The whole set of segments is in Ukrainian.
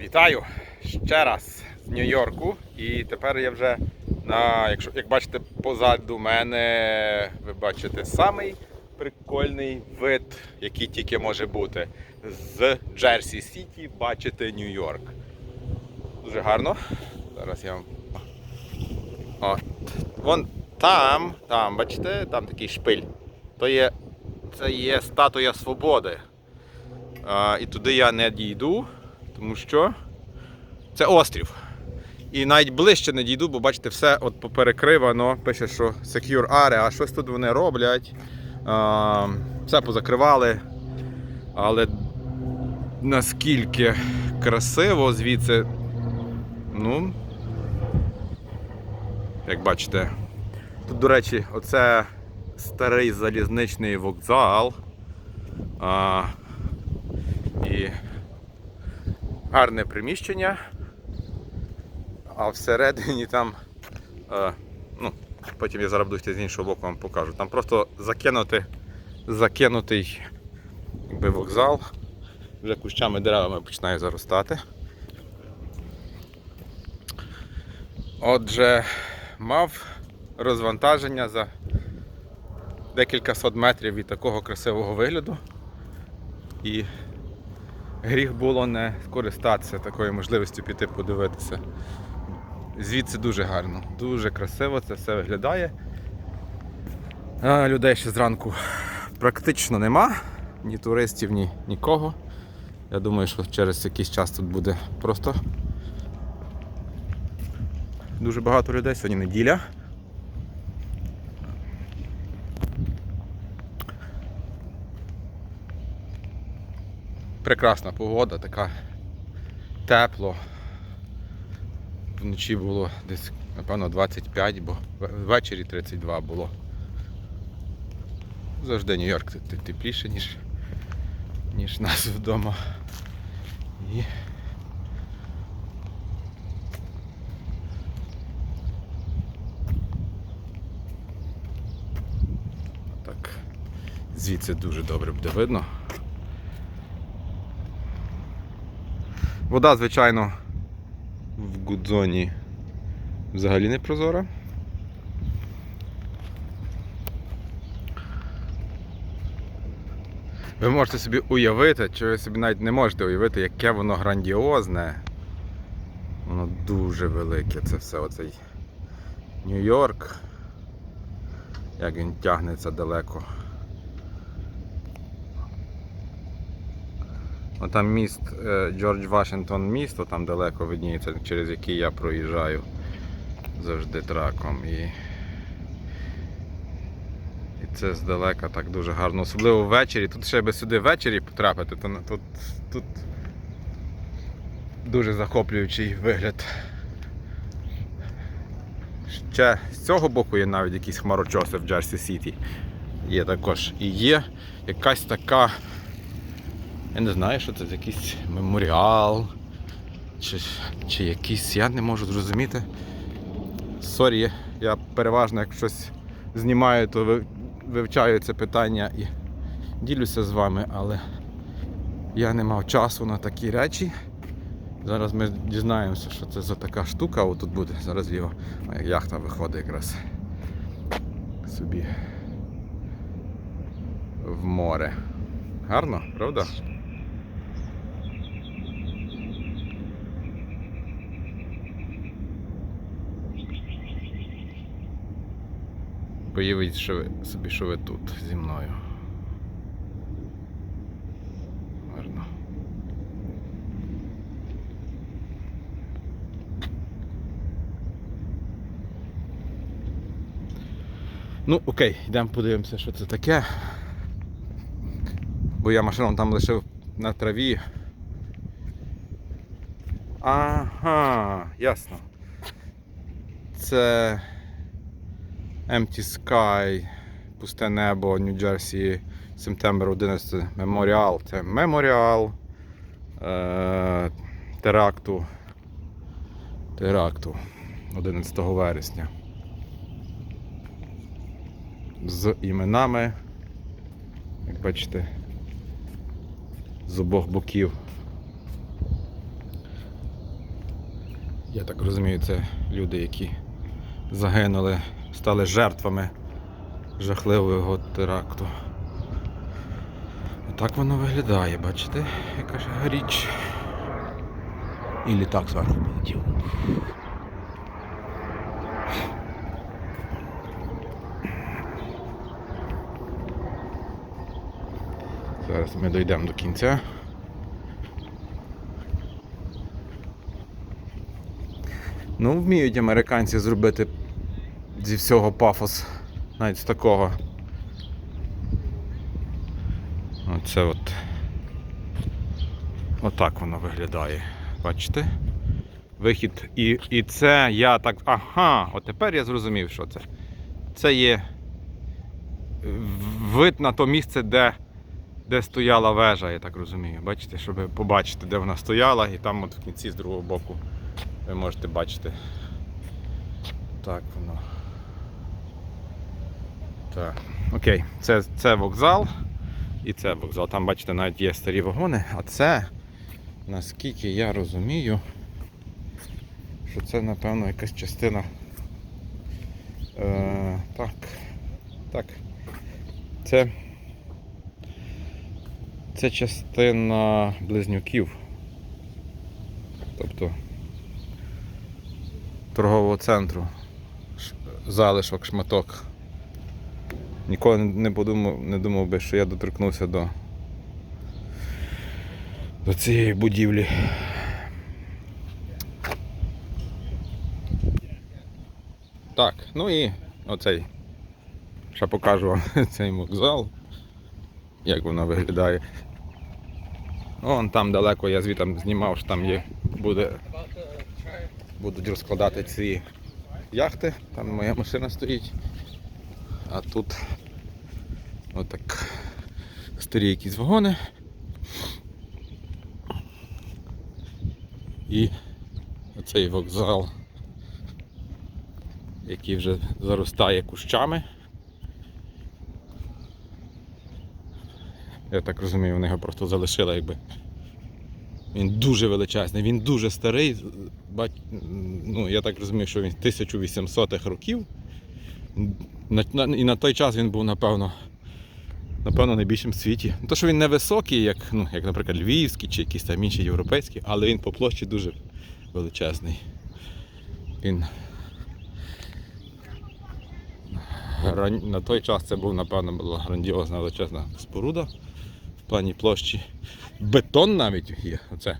Вітаю ще раз з Нью-Йорку. І тепер я вже на, якщо як бачите, позаду мене ви бачите самий прикольний вид, який тільки може бути. З Джерсі Сіті бачите Нью-Йорк. Дуже гарно. Зараз я вам. От. Вон там, там, бачите, там такий шпиль. То є, це є статуя свободи. А, і туди я не дійду, тому що це острів. І навіть ближче не дійду, бо бачите, все от поперекривано. Пише, що Secure Area, а щось тут вони роблять. А, все позакривали. Але наскільки красиво звідси. Ну, як бачите, тут, до речі, оце старий залізничний вокзал. А, і гарне приміщення. А всередині там, е, ну, потім я зараз буду з іншого боку вам покажу. Там просто закинути, закинутий якби, вокзал. Вже кущами деревами починає заростати. Отже, мав розвантаження за декілька сот метрів від такого красивого вигляду. І гріх було не скористатися такою можливістю піти подивитися. Звідси дуже гарно, дуже красиво це все виглядає. А, людей ще зранку практично нема, ні туристів, ні нікого. Я думаю, що через якийсь час тут буде просто дуже багато людей. Сьогодні неділя. Прекрасна погода, така тепло. Вночі було десь, напевно, 25, бо ввечері 32 було. Завжди Нью-Йорк те- те- тепліше, ніж, ніж нас вдома. І... Звідси дуже добре буде видно. Вода, звичайно, в Гудзоні взагалі не прозора. Ви можете собі уявити, чи ви собі навіть не можете уявити, яке воно грандіозне. Воно дуже велике, це все оцей Нью-Йорк. Як він тягнеться далеко. Отам міст Джордж Вашингтон місто, там далеко видніється, через який я проїжджаю завжди траком. І, і це здалека так дуже гарно. Особливо ввечері. Тут ще би сюди ввечері потрапити, то тут, тут дуже захоплюючий вигляд. Ще з цього боку є навіть якісь хмарочоси в Джерсі Сіті. Є також. І є якась така. Я не знаю, що це якийсь меморіал. Чи, чи якийсь, я не можу зрозуміти. Сорі, я переважно як щось знімаю, то вивчаю це питання і ділюся з вами, але я не мав часу на такі речі. Зараз ми дізнаємося, що це за така штука отут буде. Зараз ліво. А яхта виходить якраз собі в море. Гарно, правда? Уявіть що ви, собі, що ви тут зі мною. Гарно. Ну, окей, йдемо подивимося, що це таке. Бо я машину там лишив на траві. Ага, ясно. Це Empty Sky, пусте небо, Нью-Джерсі, Септембр 11 меморіал. Це меморіал е, теракту. Теракту 11 вересня. З іменами, як бачите, з обох боків. Я так розумію, це люди, які загинули, стали жертвами жахливого теракту. Так воно виглядає, бачите, яка ж річ. І літак зверху полетів. Зараз ми дійдемо до кінця. Ну, вміють американці зробити зі всього пафос, навіть з такого. Оце от. Отак воно виглядає. Бачите? Вихід. І, і це я так. Ага, от тепер я зрозумів, що це. Це є вид на то місце, де, де стояла вежа, я так розумію. Бачите, щоб побачити, де вона стояла, і там от в кінці з другого боку ви можете бачити. Так воно. Так. Окей, це, це вокзал. І це вокзал. Там, бачите, навіть є старі вагони, а це, наскільки я розумію, що це, напевно, якась частина. Е, так. Так. Це. Це частина близнюків. Тобто торгового центру. Залишок, шматок. Ніколи не подумав, не думав би, що я доторкнувся до, до цієї будівлі. Так, ну і оцей. Ще покажу вам цей вокзал. Як воно виглядає. Вон там далеко я звідти знімав, що там є, буде, будуть розкладати ці яхти. Там моя машина стоїть. А тут отак старі якісь вагони. І оцей вокзал, який вже заростає кущами. Я так розумію, вони його просто залишили якби. Він дуже величезний, він дуже старий. Ну, я так розумію, що він 1800-х років. І на той час він був, напевно, напевно, найбільшим в світі. Ну, То, що він невисокий, як, ну, як, наприклад, львівський чи якийсь там інший європейський, але він по площі дуже величезний. Він на той час це був, напевно, була грандіозна величезна споруда в плані площі. Бетон навіть є. Оце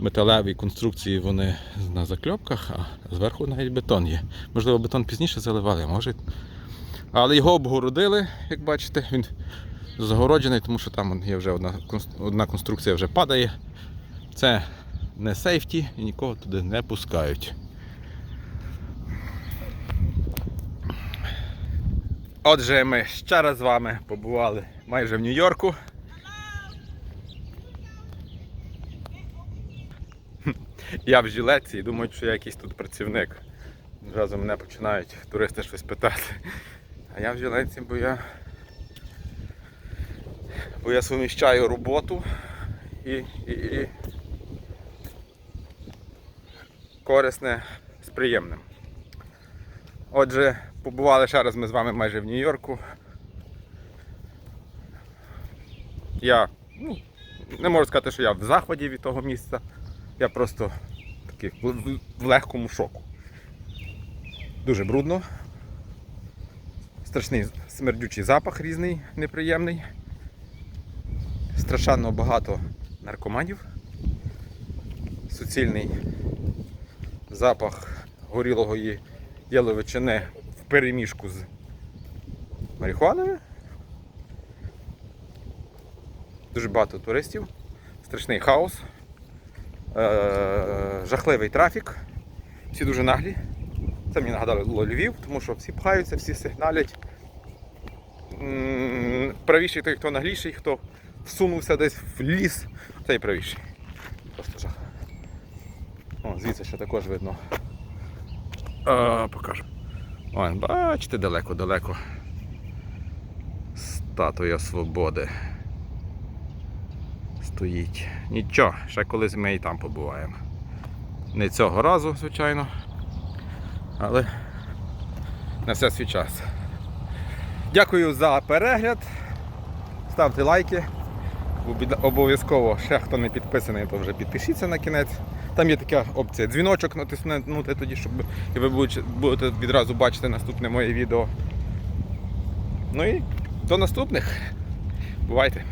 металеві конструкції вони на закльопках, а зверху навіть бетон є. Можливо, бетон пізніше заливали, а може. Але його обгородили, як бачите, він загороджений, тому що там є вже одна, одна конструкція вже падає. Це не сейфті і нікого туди не пускають. Отже, ми ще раз з вами побували майже в Нью-Йорку. Я в жилетці і думають, що я якийсь тут працівник. Зразу мене починають туристи щось питати. А я в жилетці, бо я. Бо я суміщаю роботу і, і, і корисне з приємним. Отже, побували ще раз ми з вами майже в Нью-Йорку. Я ну, не можу сказати, що я в захваті від того місця. Я просто такий в легкому шоку. Дуже брудно. Страшний смердючий запах різний, неприємний. Страшенно багато наркоманів. Суцільний запах горілої яловичини в переміжку з марихуаною. Дуже багато туристів, страшний хаос, е- жахливий трафік. Всі дуже наглі. Це мені нагадало Львів, тому що всі пхаються, всі сигналять. Правіший той, хто нагліший, хто всунувся десь в ліс, цей правіший. Просто жах. О, звідси ще також видно. А, покажу. Ой, бачите, далеко-далеко. Статуя свободи. Стоїть. Нічого, ще колись ми і там побуваємо. Не цього разу, звичайно. Але на все свій час. Дякую за перегляд. Ставте лайки. Обов'язково ще хто не підписаний, то вже підпишіться на кінець. Там є така опція дзвіночок натиснути тоді, щоб і ви будете- відразу бачити наступне моє відео. Ну і до наступних. Бувайте!